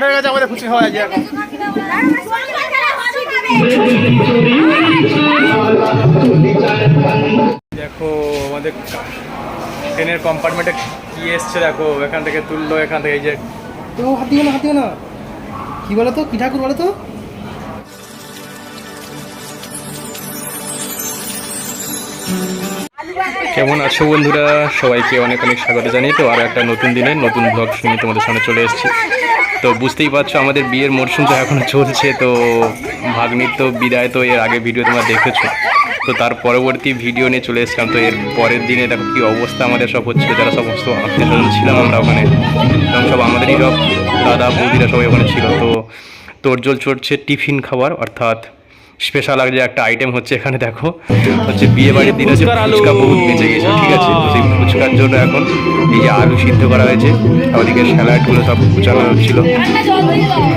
Start হয়ে গেছে আমাদের ফুচকা খাওয়া যায়। দেখো আমাদের ট্রেনের কম্পার্টমেন্টে কি এসছে দেখো এখান থেকে তুললো এখান থেকে এই যে তো হাত দিও না হাত দিও না। কি বলো তো? কি ঠাকুর বলো তো? কেমন আছো বন্ধুরা? সবাইকে অনেক অনেক স্বাগত জানিয়ে তো আরও একটা নতুন দিনে নতুন ব্লগ নিয়ে তোমাদের সামনে চলে এসেছি। তো বুঝতেই পারছ, আমাদের বিয়ের মরশুম তো এখনও চলছে, তো ভাগ্নির তো বিদায়, তো এর আগে ভিডিও তোমরা দেখেছ। তো তার পরবর্তী ভিডিও নিয়ে চলে এসেছিলাম, তো এর পরের দিনে দেখো কী অবস্থা আমাদের সব হচ্ছিল, যারা সমস্ত আত্মীয় ছিলাম আমরা ওখানে। এবং সব আমাদেরই সব দাদা, বৌদিরা সবাই ওখানে ছিল, তো তোর তোরজোল চড়ছে টিফিন খাবার, অর্থাৎ স্পেশাল আর যে একটা আইটেম হচ্ছে এখানে দেখো। হচ্ছে বিয়ে বাড়ির দিন হচ্ছে ফুচকা বহুত বেঁচে গেছে ঠিক আছে? সেই ফুচকার জন্য এখন এই যে আলু সিদ্ধ করা হয়েছে ওদিকে স্যালাডগুলো সব কুচানো হচ্ছিল।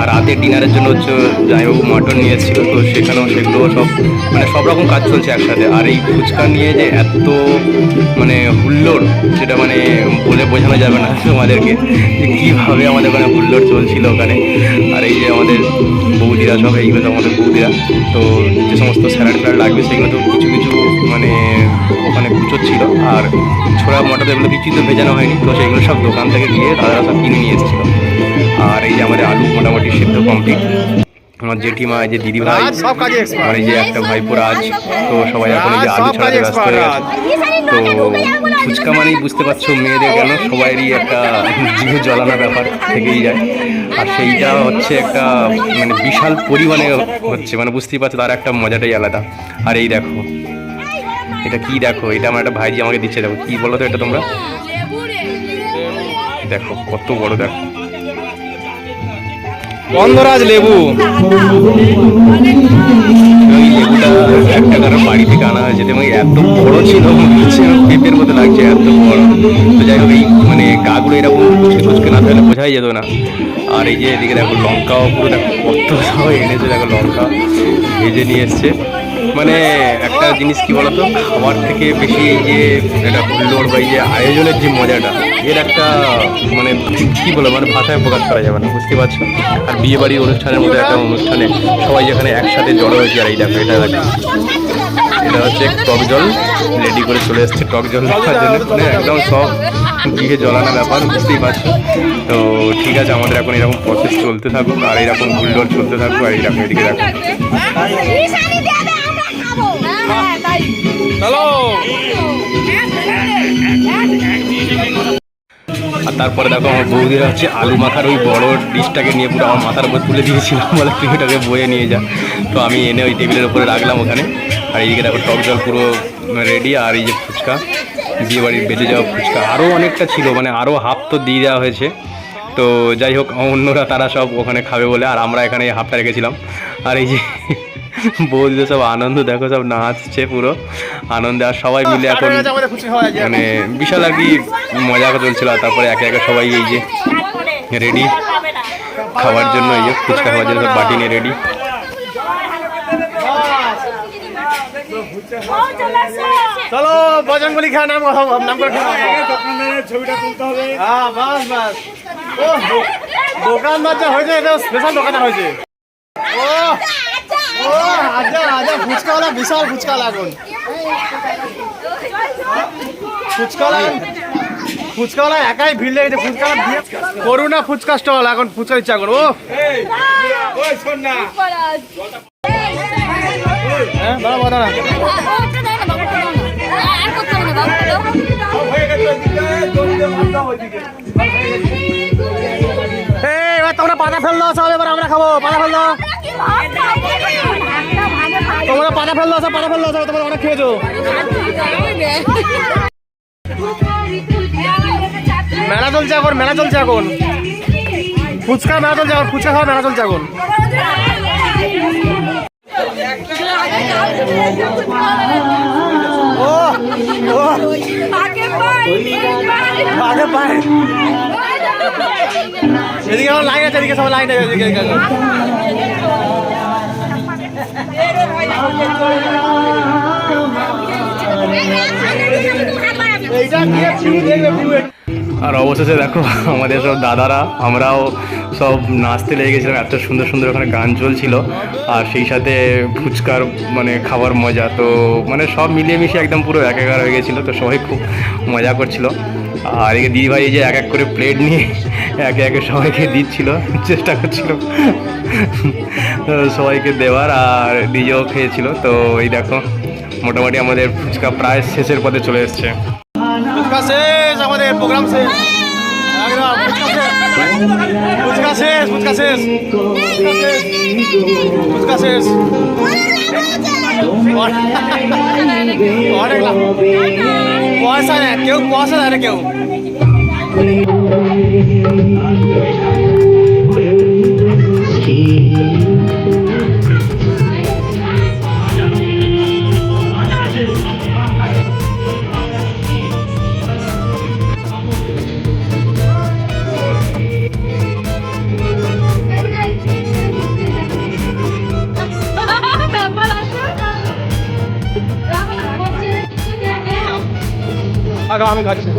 আর রাতের ডিনারের জন্য হচ্ছে জামাইবাবু মটন নিয়ে এসেছিল তো সেখানেও সেগুলো সব মানে সব রকম কাজ চলছে একসাথে। আর এই ফুচকা নিয়ে যে এত মানে হুল্লোড় সেটা মানে বলে বোঝানো যাবে না তোমাদেরকে যে কীভাবে আমাদের ওখানে হুল্লোড় চলছিল ওখানে। আর এই যে আমাদের বৌদিরা সব এইগুলো আমাদের বৌদিরা। তো যে সমস্ত স্যালাড ফ্যালাড লাগবে সেগুলো তো কিছু কিছু মানে ওখানে ছিল। আর ছোড়া মটর এগুলো কিছুই তো ভেজানো হয়নি। তো সেগুলো সব দোকান থেকে গিয়ে দাদারা সব কিনে নিয়ে এসেছিল। আর এই যে আমাদের আলু মোটামুটি সেদ্ধ কমপ্লিট আমার জেঠিমা এই যে দিদি ভাই এই যে একটা ভাইপো রাজ তো সবাই এখন এই যে আলু ছাড়াতে ব্যস্ত হয়ে গেছে তো ফুচকা মানেই বুঝতে পারছ মেয়েদের কেন? সবারই একটা জিভে জ্বলানো ব্যাপার থেকেই যায়। আর সেইটা হচ্ছে একটা মানে বিশাল পরিমাণে হচ্ছে মানে বুঝতেই পারছ তার একটা মজাটাই আলাদা। আর এই দেখো এটা কি দেখো? এটা আমার একটা ভাইজি আমাকে দিচ্ছে দেখো কি বলো তো এটা তোমরা? দেখো কত বড় দেখো। গন্ধরাজ লেবু। ওই লেবুটা একটা কারোর বাড়ি থেকে আনা হয়েছে এবং এত বড় ছিল পেঁপের মতো লাগছে, এত বড়। তো যাই হোক, এই মানে গাগুলো এরকম কুচকে কুচকে না থাকলে বোঝাই যেত না। আর এই যে এদিকে দেখো লঙ্কাও পুরো দেখো কত সবাই এনেছে, দেখো লঙ্কা ভেজে নিয়ে এসছে। মানে একটা জিনিস কি বলতো, খাবার থেকে বেশি এই যে এটা হুল্লোড় বা এই যে আয়োজনের যে মজাটা এর একটা মানে কি বলে মানে ভাষায় প্রকাশ করা যাবে না বুঝতে পারছ? আর বিয়ে বাড়ির অনুষ্ঠানের মধ্যে একটা অনুষ্ঠানে সবাই যেখানে একসাথে জড়ো হয়েছে আর এই দেখো এটা দেখো। এটা হচ্ছে টক জল রেডি করে চলে এসছে টক জল খাওয়ার জন্য। মানে একদম সব দিকে জলানো ব্যাপার বুঝতেই পারছ? তো ঠিক আছে আমাদের এখন এরকম প্রসেস চলতে থাকুক আর এরকম হুল্লোড় চলতে থাকুক আর এরকম এদিকে দেখো। চলো। তারপরে দেখো আমার বৌদিরা হচ্ছে আলু মাখার ওই বড় ডিশটাকে নিয়ে পুরো আমার মাথার উপর তুলে দিয়েছিলাম বলে তুই ওটাকে বয়ে নিয়ে যা। তো আমি এনে ওই টেবিলের উপরে রাখলাম ওখানে। আর এইদিকে দেখো টক জল পুরো রেডি, আর এই যে ফুচকা, বিয়েবাড়ির বেঁচে যাওয়া ফুচকা। আরও অনেকটা ছিল মানে আরও হাফ তো দিয়ে দেওয়া হয়েছে। তো যাই হোক অন্যরা তারা সব ওখানে খাবে বলে আর আমরা এখানে হাফটা রেখেছিলাম। আর এই যে বৌদিদের সব আনন্দ দেখো সব নাচছে পুরো। আনন্দে আর সবাই মিলে এখন মানে বিশাল আর কি মজা চলছিল আর তারপরে একে একে সবাই এই যে রেডি খাওয়ার জন্য এই যে ফুচকা খাওয়ার জন্য সব বাটি নিয়ে রেডি চলো বজরঙ্গলি খা নাম নাম করে ছবিটা তুলতে হবে হ্যাঁ বাস বাস। ও দোকানদার যা হয়েছে, এটা স্পেশাল দোকানদার হয়েছে। ও ও আজা আজা ফুচকাওয়ালা এখন। ফুচকাওয়ালা ফুচকাওয়ালা একাই ভিড় লেগেছে, ফুচকাওয়ালা দিয়ে করুণা ফুচকা স্টল এখন ফুচকা ইচ্ছা করো, ও। হ্যাঁ দাঁড়া দাঁড়া এবার তোমরা পাতা ফেলল সব এবার আমরা খাব, পাতা ফেলল। তোমরা পাতা ফেলল সব পাতা ফেলল সব তোমরা অনেক খেয়েছো। মেলা চলছে এখন, মেলা চলছে এখন। ফুচকা মেলা চলছে এখন, ফুচকা খাওয়া মেলা চলছে এখন। আগে পায় এদিকে আমার লাইন আছে এদিকে সব লাইন আছে এদিকে। এইটা দিয়ে দেখবে আর অবশেষে দেখো, আমাদের সব দাদারা, আমরাও সব নাচতে লেগে গেছিলাম, এত সুন্দর সুন্দর ওখানে গান চলছিল। আর সেই সাথে ফুচকার মানে খাবার মজা, তো মানে সব মিলিয়ে মিশিয়ে একদম পুরো একাকার হয়ে গেছিল, তো সবাই খুব মজা করছিল। আর এদিকে দিদিভাই এই যে এক এক করে প্লেট নিয়ে একে একে সবাইকে দিচ্ছিল, চেষ্টা করছিল। সবাইকে দেওয়ার, আর নিজেও খেয়েছিল। তো এই দেখো, মোটামুটি আমাদের ফুচকা প্রায় শেষের পথে চলে এসছে। ফুচকা শেষ, আমাদের প্রোগ্রাম শেষ। একদম ফুচকা শেষ। ফুচকা শেষ ফুচকা শেষ। অনেক। পয়সা নেই, কেউ পয়সা দেয় না কেউ। ব্যাপার আমি খাচ্ছি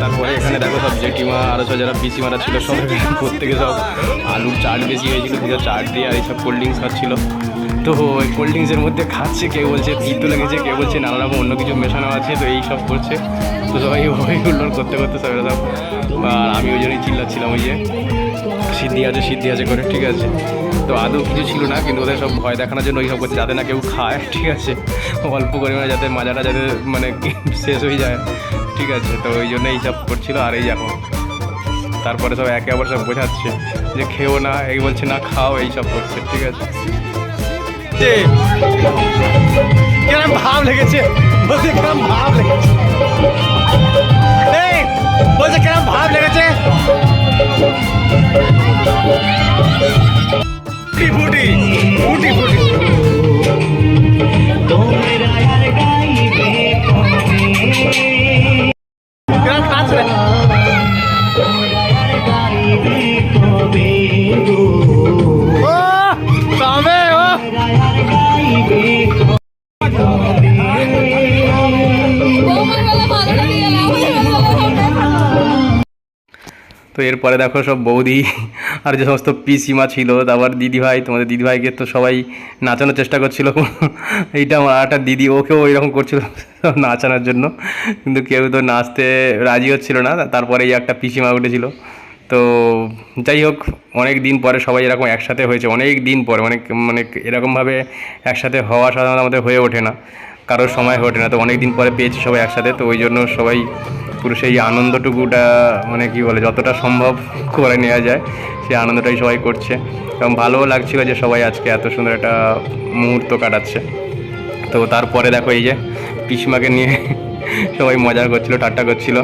তারপরে এখানে দেখো সব জেঠিমা, আরও সব যারা পিসি মারা ছিল, সব প্রত্যেকে সব আলুর চাট বেশি হয়েছিল সেটা চাট দিয়ে আর এইসব কোল্ড ড্রিঙ্কস খাচ্ছিল। তো ওই কোল্ড ড্রিঙ্কসের মধ্যে খাচ্ছে, কেউ বলছে তিতো লেগেছে, কেউ বলছে নানা রকম অন্য কিছু মেশানো আছে, তো এই সব করছে। তো সবাই ওই হুল্লোড় করতে করতে সবাই সব আর আমি ওই জন্যই চিল্লাচ্ছিলাম ওই যে, সিদ্ধি আছে সিদ্ধি আছে করে, ঠিক আছে। তো আদৌ কিছু ছিল না, কিন্তু ওদের সব ভয় দেখানোর জন্য ওই সব যাতে না কেউ খায়, ঠিক আছে। অল্প পরিমাণে যাতে মাজাটা যাতে মানে শেষ হয়ে যায়, ঠিক আছে। তো ওই জন্য এইসব করছিল, আর এই দেখো তারপরে সব একে আবার সব বোঝাচ্ছে, যে খেও না, এই বলছে, না, খাও এই সব করছে, ঠিক আছে। ভাব লেগেছে ভাব লেগেছে। খারাপ লেগেছে। ফুটি ফুটি। ফুটি ফুটি। কাজ তো এরপরে দেখো সব বৌদি আর যে সমস্ত পিসিমা ছিল, তারপর দিদিভাই, তোমাদের দিদিভাইকে তো সবাই নাচানোর চেষ্টা করছিল। এইটা আমার একটা দিদি, ওকেও এরকম করছিল নাচানোর জন্য। কিন্তু কেউ তো নাচতে রাজি হচ্ছিল না তারপরে এই একটা পিসিমা উঠেছিল। তো যাই হোক, অনেক দিন পরে সবাই এরকম একসাথে হয়েছে। অনেক দিন পরে অনেক মানে এরকমভাবে একসাথে হওয়া সাধারণত আমাদের হয়ে ওঠে না। কারোর সময় হয়ে ওঠে না। তো অনেক দিন পরে পেয়েছি সবাই একসাথে, তো ওই জন্য সবাই পুরো সেই আনন্দটুকুটা মানে কি বলে, যতটা সম্ভব করে নেওয়া যায়, সেই আনন্দটাই সবাই করছে। এবং ভালোও লাগছিল যে সবাই আজকে এত সুন্দর একটা মুহূর্ত কাটাচ্ছে। তো তারপরে দেখো এই যে পিসমাকে নিয়ে সবাই মজা করছিল, ঠাট্টা করছিল।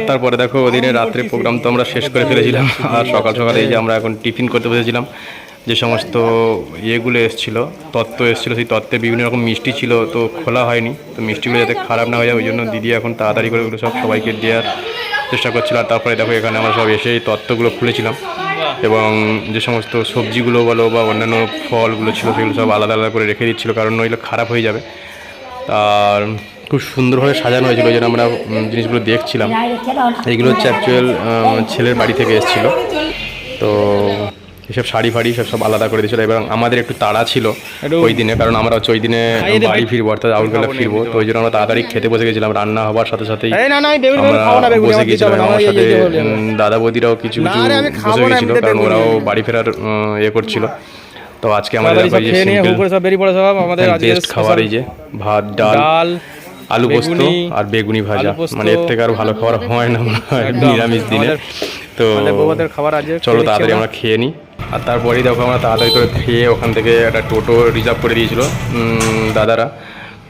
আর তারপরে দেখো ওদিনে রাত্রে প্রোগ্রাম তো আমরা শেষ করে ফেলেছিলাম। আর সকাল সকালে এই যে আমরা এখন টিফিন করতে বসেছিলাম যে সমস্ত ইয়েগুলো এসেছিল তত্ত্ব এসেছিল সেই তত্ত্বে বিভিন্ন রকম মিষ্টি ছিল তো খোলা হয়নি। তো মিষ্টিগুলো যাতে খারাপ না হয়ে যায় ওই জন্য দিদি এখন তাড়াতাড়ি করে ওগুলো সব সবাইকে দেওয়ার চেষ্টা করছিল। আর তারপরে দেখো এখানে আমরা সব এসে এই তত্ত্বগুলো খুলেছিলাম এবং যে সমস্ত সবজিগুলো বলো বা অন্যান্য ফলগুলো ছিল সেগুলো সব আলাদা আলাদা করে রেখে দিচ্ছিল কারণ নইলে খারাপ হয়ে যাবে। আর খুব সুন্দরভাবে সাজানো হয়েছিল ওই জন্য আমরা জিনিসগুলো দেখছিলাম। এইগুলো হচ্ছে অ্যাকচুয়াল ছেলের বাড়ি থেকে এসেছিল। তো এসব শাড়ি ফাড়ি সব সব আলাদা করে দিয়েছিল। এবং আমাদের একটু তাড়া ছিল ওই দিনে কারণ আমরা হচ্ছে ওই দিনে বাড়ি ফিরবো অর্থাৎ আউটবেলা ফিরবো। তো ওই জন্য আমরা তাড়াতাড়ি খেতে বসে গেছিলাম রান্না হওয়ার সাথে সাথেই আমরা বসে গেছিলাম। আমার আমার সাথে দাদা বৌদিরাও কিছু কিছু বসে গেছিল কারণ ওরাও বাড়ি ফেরার ইয়ে করছিল। তো আজকে আমাদের সব দেখো এই যে খাবার এই ভাত ডাল আলু পোস্ত আর বেগুনি ভাজা। মানে এর থেকে আরও ভালো খাবার হয় না নিরামিষ দিনে। তো খাবার আছে চলো তাড়াতাড়ি আমরা। খেয়ে নিই আর তারপরেই দেখো আমরা তাড়াতাড়ি করে খেয়ে ওখান থেকে একটা টোটো রিজার্ভ করে দিয়েছিল দাদারা।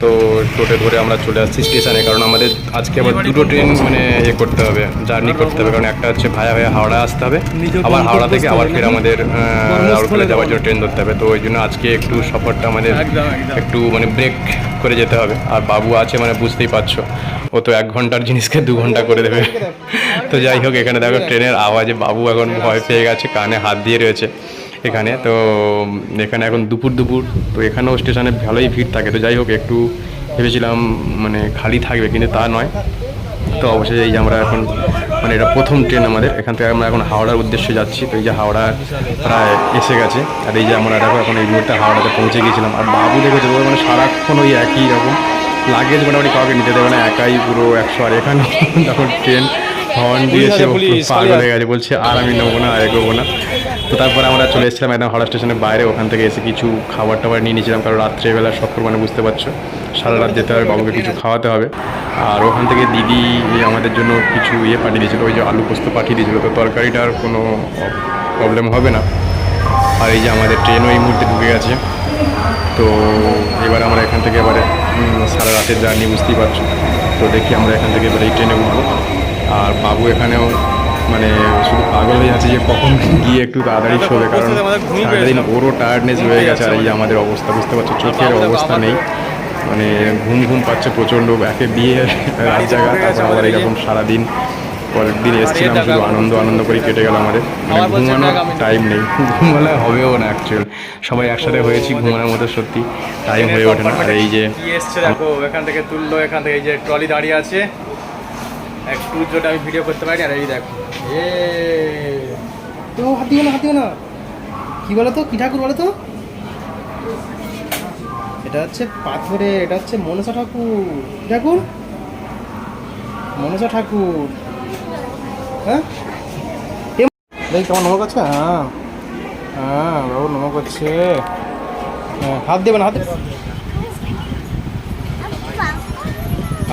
তো টোটে ধরে আমরা চলে আসছি স্টেশনে কারণ আমাদের আজকে আবার দুটো ট্রেন মানে ইয়ে করতে হবে জার্নি করতে হবে। কারণ একটা হচ্ছে ভায়া ভায়া হাওড়া আসতে হবে আবার হাওড়া থেকে আবার ফের আমাদের রাউরকেলা যাওয়ার জন্য ট্রেন ধরতে হবে। তো ওই জন্য আজকে একটু সফরটা আমাদের। একটু মানে ব্রেক করে যেতে হবে। আর বাবু আছে মানে বুঝতেই পারছ ও তো এক ঘণ্টার জিনিসকে দু ঘণ্টা করে দেবে। তো যাই হোক এখানে দেখো ট্রেনের আওয়াজে বাবু এখন ভয় পেয়ে গেছে কানে হাত দিয়ে রয়েছে। এখানে। তো এখানে এখন দুপুর দুপুর। তো এখানেও স্টেশনে ভালোই ভিড় থাকে। তো যাই হোক একটু ভেবেছিলাম মানে খালি থাকবে কিন্তু তা নয়। তো অবশ্যই এই যে আমরা এখন মানে এটা প্রথম ট্রেন আমাদের। এখান থেকে আমরা এখন হাওড়ার উদ্দেশ্যে যাচ্ছি। তো এই যে হাওড়া প্রায় এসে গেছে। আর এই যে আমরা দেখো এখন এই মুহূর্তে হাওড়াতে পৌঁছে গিয়েছিলাম। আর বাবু দেখেছে মানে সারাক্ষণ ওই একই রকম। লাগেজ মোটামুটি কাউকে নিতে দেবে না একাই পুরো একশো আর এখানে তখন ট্রেন হর্ন দিয়েছে পাগল হয়ে গেছে। বলছে আর আমি নেব না আর এগোবো না। তো তারপরে আমরা চলে এসেছিলাম একদম হাওড়া স্টেশনের বাইরে, ওখান থেকে এসে কিছু খাবার টাবার নিয়ে নিয়েছিলাম, কারণ রাত্রেবেলা সফর মানে বুঝতে পারছ, সারা রাত যেতে হবে, বাবুকে কিছু খাওয়াতে হবে। আর ওখান থেকে দিদি আমাদের জন্য কিছু ইয়ে পাঠিয়ে দিয়েছিল, ওই যে আলু পোস্ত পাঠিয়ে দিয়েছিল, তো তরকারিটার কোনো প্রবলেম হবে না। আর এই যে আমাদের ট্রেনও এই মুহূর্তে ঢুকে গেছে, তো এবার আমরা এখান থেকে এবারে সারা রাতের জার্নি বুঝতেই পারছ। তো দেখি আমরা এখান থেকে এবারে এই ট্রেনে উঠবো। আর বাবু এখানেও মানে শুধু পাগল হয়ে যাচ্ছে যে কখন গিয়ে একটু তাড়াতাড়ি শোবে কারণ সারাদিন। ওরও টায়ার্ডনেস হয়ে গেছে আর এই যে আমাদের অবস্থা বুঝতে পারছ? চোখের অবস্থা নেই। মানে ঘুম ঘুম পাচ্ছে প্রচণ্ড একে বিয়ে রাত জায়গা তারপর আবার এরকম সারাদিন পরের দিন এসেছিলাম শুধু আনন্দ আনন্দ করে কেটে গেল আমাদের। মানে ঘুমানোর টাইম নেই। ঘুমালে হবেও না অ্যাকচুয়াল সবাই একসাথে হয়েছি ঘুমানোর মতো সত্যি। টাইম হয়ে ওঠে না। আর এই যে এসছে দেখো এখান থেকে তুললো এখান থেকে এই যে ট্রলি দাঁড়িয়ে আছে। একটু জোটে আমি ভিডিও করতে পারি আর এই দেখো। তো হাত দিও না হাত দিও না। কি বলো তো? কি ঠাকুর বলো তো? এটা হচ্ছে পাথরে এটা হচ্ছে মনসা ঠাকুর। ঠাকুর? মনসা ঠাকুর। হ্যাঁ? দেখ কেমন নমক করছে হ্যাঁ। হ্যাঁ বাবু নমক করছে হ্যাঁ হাত দেবে না হাত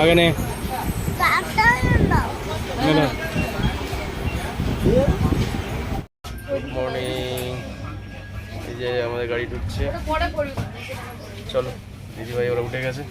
আগে নে নে, গাড়ি ঢুকছে। চলো দিদিভাই ওরা উঠে গেছে।